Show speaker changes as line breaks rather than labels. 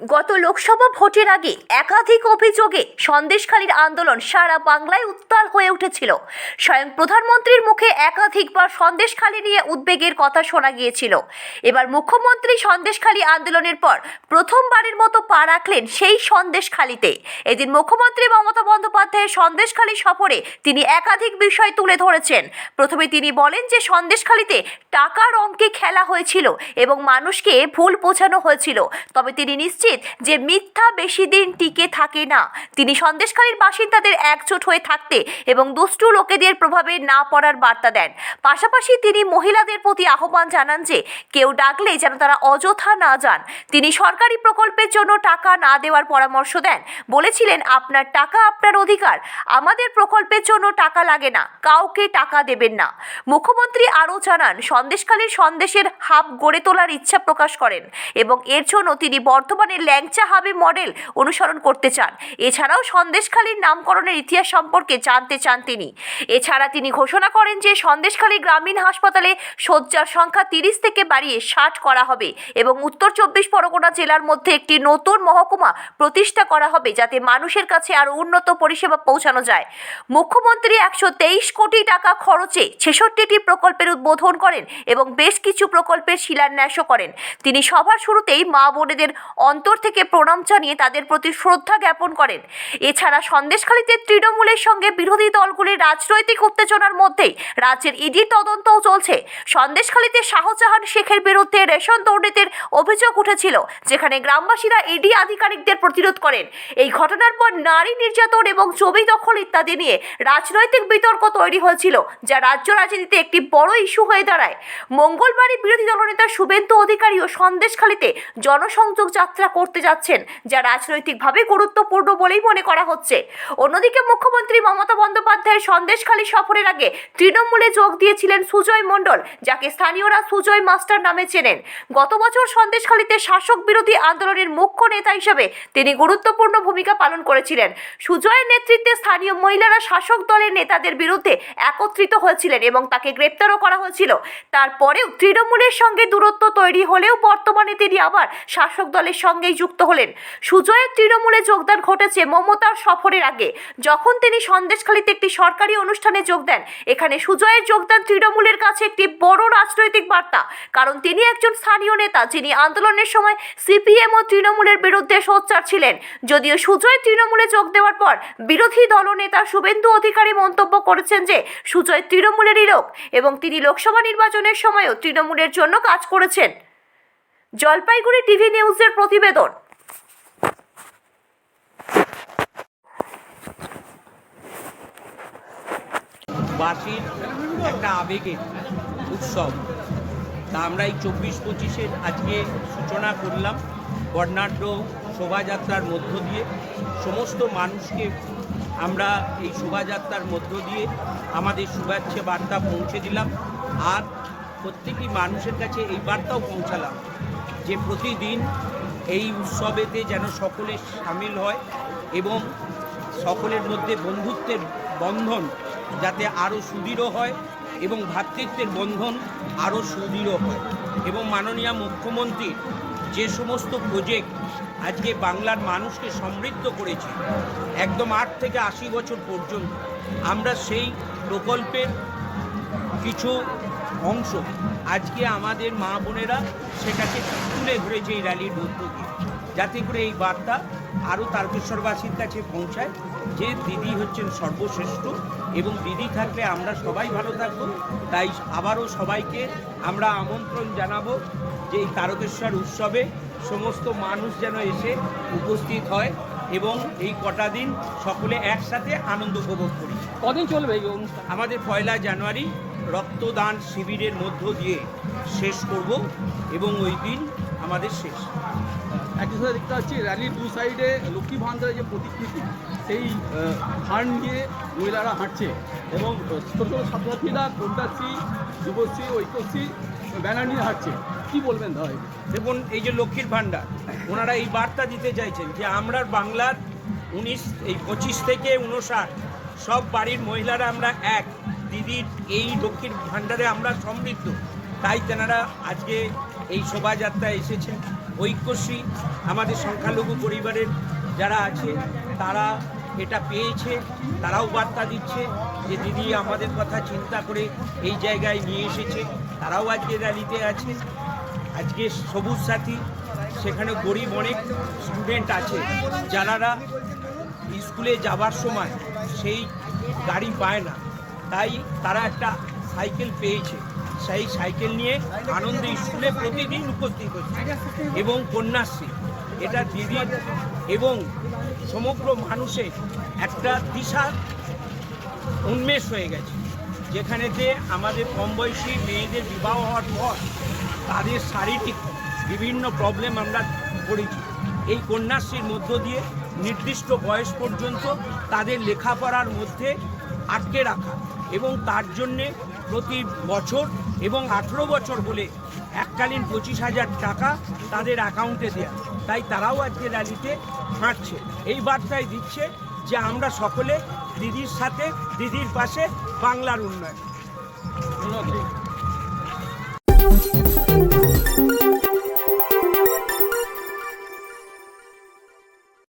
গত লোকসভা ভোটের আগে একাধিক অভিযোগে সন্দেশখালীর আন্দোলন সারা বাংলায় উত্তাল হয়ে উঠেছিল। স্বয়ং প্রধানমন্ত্রীর মুখে একাধিকবার সন্দেশখালী নিয়ে উদ্বেগের কথা শোনা গিয়েছিল। এবার মুখ্যমন্ত্রী সন্দেশখালী আন্দোলনের পর প্রথমবারের মতো পা রাখলেন সেই সন্দেশখালীতে। এদিন মুখ্যমন্ত্রী মমতা বন্দ্যোপাধ্যায়ের সন্দেশখালী সফরে তিনি একাধিক বিষয় তুলে ধরেছেন। প্রথমে তিনি বলেন যে, সন্দেশখালীতে টাকার অঙ্কে খেলা হয়েছিল এবং মানুষকে ভুল বোঝানো হয়েছিল। তবে তিনি নিশ্চিত যে মিথ্যা বেশি দিন টিকে থাকে না। তিনি সন্দেশখালীর বাসিন্দাদের একজোট হয়ে থাকতে এবং দুষ্টু লোকেদের প্রভাবে না পড়ার বার্তা দেন। পাশাপাশি তিনি মহিলাদের প্রতি আহ্বান জানান যে, কেউ ডাকলে যেন তারা অযথা না যান। তিনি সরকারি প্রকল্পের জন্য টাকা না দেওয়ার পরামর্শ দেন। বলেছিলেন, আপনার টাকা আপনার অধিকার। আমাদের প্রকল্পের জন্য টাকা লাগে না। কাউকে টাকা দেবেন না। মুখ্যমন্ত্রী আরও জানান সন্দেশখালীর সন্দেশের হাব গড়ে তোলার ইচ্ছা প্রকাশ করেন এবং এর জন্য তিনি বর্তমানে ল্যাংচা হাবি মডেল অনুসরণ করতে চান। এছাড়াও সন্দেশখালীর নামকরণের ইতিহাস সম্পর্কে জানতে চান তিনি। এছাড়া তিনি ঘোষণা করেন যে সন্দেশখালী গ্রামীণ হাসপাতালে শয্যার সংখ্যা তিরিশ থেকে বাড়িয়ে ষাট করা হবে এবং উত্তর চব্বিশ পরগনা জেলার মধ্যে একটি নতুন মহকুমা প্রতিষ্ঠা করা হবে যাতে মানুষের কাছে আরও উন্নত পরিষেবা পৌঁছানো যায়। মুখ্যমন্ত্রী একশো তেইশ কোটি টাকা খরচে ছেষট্টিটি প্রকল্পের উদ্বোধন করেন এবং বেশ কিছু প্রকল্পের শিলান্যাসও করেন। তিনি সভার শুরুতেই মা বোনেদের অন্তর থেকে প্রণাম জানিয়ে তাদের প্রতি শ্রদ্ধা জ্ঞাপন করেন। এছাড়া সন্দেশখালীতে তৃণমূলের সঙ্গে বিরোধী দলগুলির রাজনৈতিক উত্তেজনার মধ্যেই রাজ্যের ইডি তদন্তও চলছে। সন্দেশখালীতে শাহজাহান শেখের বিরুদ্ধে রেশন দুর্নীতির অভিযোগ উঠেছিল, যেখানে গ্রামবাসীরা ইডি আধিকারিকদের প্রতিরোধ করেন। এই ঘটনার পর নারী নির্যাতন এবং জমি দখল ইত্যাদি নিয়ে রাজনৈতিক বিতর্ক তৈরি হয়েছিল, যা রাজ্য রাজনীতিতে একটি বড় ইস্যু হয়ে দাঁড়ায়। মঙ্গলবারই বিরোধী দলনেতা শুভেন্দু অধিকারী ও সন্দেশখালীতে জনসংযোগ যাত্রা করতে যাচ্ছেন, যা রাজনৈতিকভাবে গুরুত্বপূর্ণ বলেই মনে করা হচ্ছে। অন্যদিকে মুখ্যমন্ত্রী মমতা বন্দ্যোপাধ্যায়ের সন্দেশখালী সফরের আগে তৃণমূলে যোগ দিয়েছিলেন সুজয় মণ্ডল, যাকে স্থানীয়রা সুজয় মাস্টার নামে চেনেন। গত বছর সন্দেশখালীতে শাসক বিরোধী আন্দোলনের মুখ্য নেতা হিসেবে তিনি গুরুত্বপূর্ণ ভূমিকা পালন করেছিলেন। সুজয়ের নেতৃত্বে স্থানীয় মহিলারা শাসক দলের নেতাদের বিরুদ্ধে একত্রিত হয়েছিলেন এবং তাকে গ্রেপ্তারও করা হয়েছিল। তারপরেও তৃণমূলের সঙ্গে দূরত্ব তৈরি হলেও বর্তমানে তিনি আবার শাসক দলের সঙ্গেই যুক্ত হলেন। সুজয়ের তৃণমূলে যোগদান ঘটেছে মমতার সফরের আগে। যখন তিনি সন্দেশখালীতে একটি সরকারি অনুষ্ঠানে যোগ দেন, এখানে সুজয়ের যোগদান তৃণমূলের কাছে একটি বড় রাজনৈতিক বার্তা। কারণ তিনি একজন স্থানীয় নেতা, যিনি আন্দোলনের সময় সিপিএম ও তৃণমূলের বিরুদ্ধে সোচ্চার ছিলেন। যদিও সুজয় তৃণমূলে যোগ দেওয়ার পর বিরোধী দলনেতা শুভেন্দু অধিকারী মন্তব্য করেছেন যে, সুজয় তৃণমূলেরই লোক এবং তিনি লোকসভা নির্বাচনের সময়ও তৃণমূলের জন্য কাজ করেছেন। জলপাইগুড়ি টিভি নিউজের প্রতিবেদন।
বাসির একটা আবেগের উৎসব। তা আমরা এই চব্বিশ পঁচিশের আজকে সূচনা করলাম বর্ণাঢ্য শোভাযাত্রার মধ্য দিয়ে। সমস্ত মানুষকে আমরা এই শোভাযাত্রার মধ্য দিয়ে আমাদের শুভেচ্ছা বার্তা পৌঁছে দিলাম। আর প্রত্যেকটি মানুষের কাছে এই বার্তাও পৌঁছালাম যে প্রতিদিন এই উৎসবেতে যেন সকলে সামিল হয় এবং সকলের মধ্যে বন্ধুত্বের বন্ধন যাতে আরও সুদৃঢ় হয় এবং ভ্রাতৃত্বের বন্ধন আরও সুদৃঢ় হয়। এবং মাননীয় মুখ্যমন্ত্রী যে সমস্ত প্রজেক্ট আজকে বাংলার মানুষকে সমৃদ্ধ করেছে, একদম আট থেকে আশি বছর পর্যন্ত, আমরা সেই প্রকল্পের কিছু অংশ আজকে আমাদের মা বোনেরা সেটাকে তুলে ধরেছে এই র্যালির মধ্য দিয়ে। যাতে করে এই বার্তা আরও তারকেশ্বরবাসীর কাছে পৌঁছায় যে দিদি হচ্ছেন সর্বশ্রেষ্ঠ এবং দিদি থাকলে আমরা সবাই ভালো থাকব। তাই আবারও সবাইকে আমরা আমন্ত্রণ জানাব যে এই তারকেশ্বর উৎসবে সমস্ত মানুষ যেন এসে উপস্থিত হয় এবং এই কটা দিন সকলে একসাথে আনন্দ উপভোগ করি।
কদিন চলবে এই অনুষ্ঠান?
আমাদের পয়লা জানুয়ারি রক্তদান শিবিরের মধ্য দিয়ে শেষ করব এবং ওই দিন আমাদের শেষ।
একই সাথে দেখতে পাচ্ছি র্যালির দু সাইডে লক্ষ্মী ভান্ডারের যে প্রতিকৃতি সেই ফান্ড নিয়ে মহিলারা হাঁটছে এবং ছোটো ছোটো ছাত্রছাত্রীরা কন্যাশ্রী যুবশ্রী ঐক্যশ্রী ব্যানার নিয়ে হাঁটছে। কী বলবেন দাদা
দেখুন এই যে লক্ষ্মীর ভাণ্ডার ওনারা এই বার্তা দিতে চাইছেন যে আমরা বাংলার উনিশ এই পঁচিশ থেকে উনষাট সব বাড়ির মহিলারা আমরা এক। দিদির এই লক্ষ্মীর ভাণ্ডারে আমরা সমৃদ্ধ। তাই তেনারা আজকে এই শোভাযাত্রা এসেছেন। ঐক্যশ্রী, আমাদের সংখ্যালঘু পরিবারের যারা আছে, তারা এটা পেয়েছে, তারাও বার্তা দিচ্ছে যে দিদি আমাদের কথা চিন্তা করে এই জায়গায় নিয়ে এসেছে, তারাও আজকে র্যালিতে আছে। আজকে সবুজ সাথী, সেখানে গরিব অনেক স্টুডেন্ট আছে, যারা স্কুলে যাবার সময় সেই গাড়ি পায় না। তাই তারা একটা সাইকেল পেয়েছে। সেই সাইকেল নিয়ে আনন্দে স্কুলে প্রতিদিন উপস্থিত হচ্ছে। এবং কন্যাশ্রী, এটা দিদির এবং সমগ্র মানুষের একটা দিশা উন্মেষ হয়ে গেছে। যেখানেতে আমাদের কম বয়সী মেয়েদের বিবাহ হওয়ার পর তাদের শারীরিক বিভিন্ন প্রবলেম আমরা করেছি। এই কন্যাশ্রীর মধ্য দিয়ে নির্দিষ্ট বয়স পর্যন্ত তাদের লেখাপড়ার মধ্যে আটকে রাখা। এবং তার জন্যে প্রতি বছর এবং আঠেরো বছর হলে এককালীন পঁচিশ হাজার টাকা তাদের অ্যাকাউন্টে দেয়া। তাই তারাও আজকে র্যালিতে হাঁটছে। এই বার্তায় দিচ্ছে যে আমরা সকলে দিদির সাথে, দিদির পাশে বাংলার উন্নয়ন।